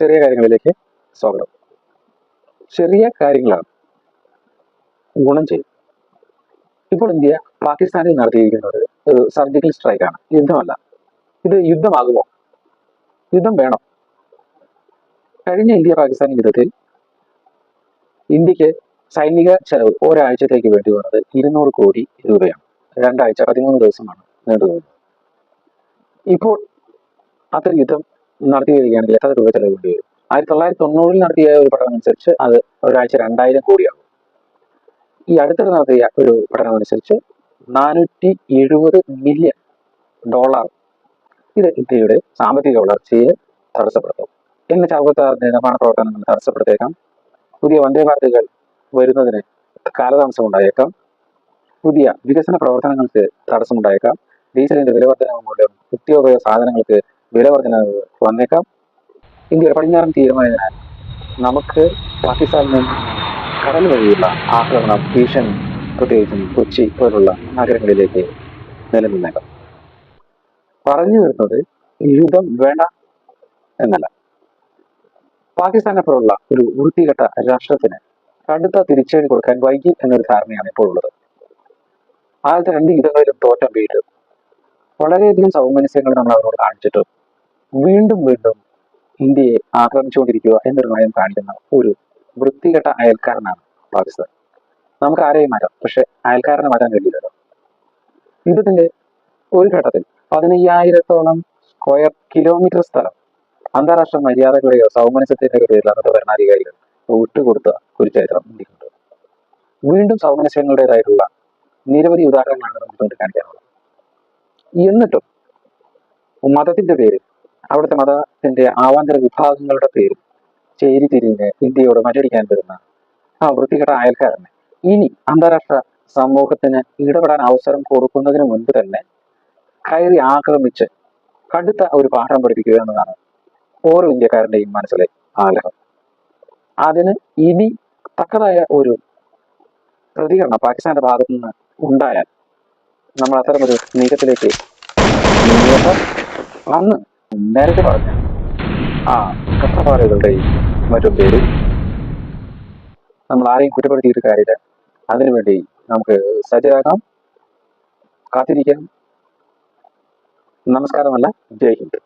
ചെറിയ കാര്യങ്ങളിലേക്ക് സ്വാഗതം. ചെറിയ കാര്യങ്ങളാണ് ഗുണം ചെയ്യും ഇപ്പോൾ ഇന്ത്യ പാകിസ്ഥാനിൽ നടത്തിയിരിക്കുന്നത് ഒരു സർജിക്കൽ സ്ട്രൈക്കാണ് യുദ്ധമല്ല. ഇത് യുദ്ധമാകുമോ? യുദ്ധം വേണം? കഴിഞ്ഞ ഇന്ത്യ പാകിസ്ഥാൻ യുദ്ധത്തിൽ ഇന്ത്യയ്ക്ക് സൈനിക ചെലവ് ഒരാഴ്ചത്തേക്ക് വേണ്ടി വന്നത് ഇരുന്നൂറ് കോടി രൂപയാണ്. രണ്ടാഴ്ച പതിമൂന്ന് ദിവസമാണ് നീണ്ടുപോകുന്നത് ഇപ്പോൾ അത്ര യുദ്ധം നടത്തി വരികയാണെങ്കിൽ എത്ര രൂപ ചെലവ് വേണ്ടി വരും ആയിരത്തി തൊള്ളായിരത്തി തൊണ്ണൂറിൽ നടത്തിയ ഒരു പഠനം അനുസരിച്ച് അത് ഒരാഴ്ച രണ്ടായിരം കോടിയാകും. ഈ അടുത്തിടെ നടത്തിയ ഒരു പഠനം അനുസരിച്ച് നാനൂറ്റി എഴുപത് മില്യൺ ഡോളർ ഇത് ഇന്ത്യയുടെ സാമ്പത്തിക വളർച്ചയെ തടസ്സപ്പെടുത്തും. എന്ന ചാവകത്താറിന്റെ നിർമ്മാണ പ്രവർത്തനങ്ങൾ തടസ്സപ്പെടുത്തേക്കാം. പുതിയ വന്ദേ ഭാരതികൾ വരുന്നതിന് കാലതാമസം ഉണ്ടായേക്കാം. പുതിയ വികസന പ്രവർത്തനങ്ങൾക്ക് തടസ്സമുണ്ടായേക്കാം. ഡീസലിന്റെ വിലവർദ്ധന മൂലം നിത്യോപയോഗ സാധനങ്ങൾക്ക് വിലവർദ്ധനവ് വന്നേക്കാം. ഇന്ത്യയുടെ പടിഞ്ഞാറൻ തീരുമാനത്തിനാൽ നമുക്ക് പാകിസ്ഥാനിൽ നിന്ന് കടൽ വഴിയുള്ള ആക്രമണം ഭീഷണി പ്രത്യേകിച്ചും കൊച്ചി പോലുള്ള നഗരങ്ങളിലേക്ക് നിലനിന്നേക്കാം. പറഞ്ഞു വരുന്നത് യുദ്ധം വേണ്ട എന്നല്ല. പാകിസ്ഥാനെ പോലുള്ള ഒരു വൃത്തികെട്ട രാഷ്ട്രത്തിന് കടുത്ത തിരിച്ചടി കൊടുക്കാൻ വൈകി എന്നൊരു ധാരണയാണ് ഇപ്പോൾ ഉള്ളത്. ആദ്യത്തെ രണ്ട് യുദ്ധങ്ങളിലും തോറ്റം വീട്ടും വളരെയധികം സൗമനസ്യങ്ങൾ നമ്മൾ അവരോട് കാണിച്ചിട്ടും വീണ്ടും വീണ്ടും ഇന്ത്യയെ ആക്രമിച്ചുകൊണ്ടിരിക്കുക എന്നൊരു നയം കാണിക്കുന്ന ഒരു വൃത്തികെട്ട അയൽക്കാരനാണ് പാകിസ്ഥാൻ നമുക്ക് ആരെയും മാറ്റാം പക്ഷെ അയൽക്കാരനെ മാറ്റാൻ കഴിയില്ലല്ലോ. യുദ്ധത്തിന്റെ ഒരു ഘട്ടത്തിൽ പതിനയ്യായിരത്തോളം സ്ക്വയർ കിലോമീറ്റർ സ്ഥലം അന്താരാഷ്ട്ര മര്യാദകളുടെയോ സൗമനസ്യത്തിന്റെയോ പേരിൽ അന്നത്തെ ഭരണാധികാരികൾ വിട്ടുകൊടുത്ത ഒരു ചരിത്രം ഇന്ത്യക്കുണ്ട്. വീണ്ടും സൗമനസ്യങ്ങളുടേതായിട്ടുള്ള നിരവധി ഉദാഹരണങ്ങളാണ് നമുക്ക് ചൂണ്ടിക്കാണിക്കാനുള്ളത് എന്നിട്ടും മതത്തിന്റെ പേരിൽ അവിടുത്തെ മതത്തിന്റെ ആവാന്തര വിഭാഗങ്ങളുടെ പേര് ചേരി തിരിഞ്ഞ് ഇന്ത്യയോട് മറ്റടിക്കാൻ വരുന്ന ആ വൃത്തികെട്ട അയൽക്കാരനെ. ഇനി അന്താരാഷ്ട്ര സമൂഹത്തിന് ഇടപെടാൻ അവസരം കൊടുക്കുന്നതിന് മുൻപ് തന്നെ കയറി ആക്രമിച്ച് കടുത്ത ഒരു പാഠം പഠിപ്പിക്കുക എന്നതാണ് ഓരോ ഇന്ത്യക്കാരന്റെയും മനസ്സിലെ ആഗ്രഹം. അതിന് ഇനി തക്കതായ ഒരു പ്രതികരണം പാകിസ്ഥാന്റെ ഭാഗത്തു നിന്ന് ഉണ്ടായാൽ നമ്മൾ അത്തരമൊരു നീക്കത്തിലേക്ക് അന്ന് നേരത്തെ പറഞ്ഞ. ആ കഷ്ടപ്പാടുകളുടെയും മറ്റും പേരിൽ നമ്മൾ ആരെയും കുറ്റപ്പെടുത്തിയിട്ട് കാര്യമില്ല. അതിനുവേണ്ടി നമുക്ക് സജ്ജരാകാം. കാത്തിരിക്കാം. നമസ്കാരമല്ല. ജയ് ഹിന്ദ്.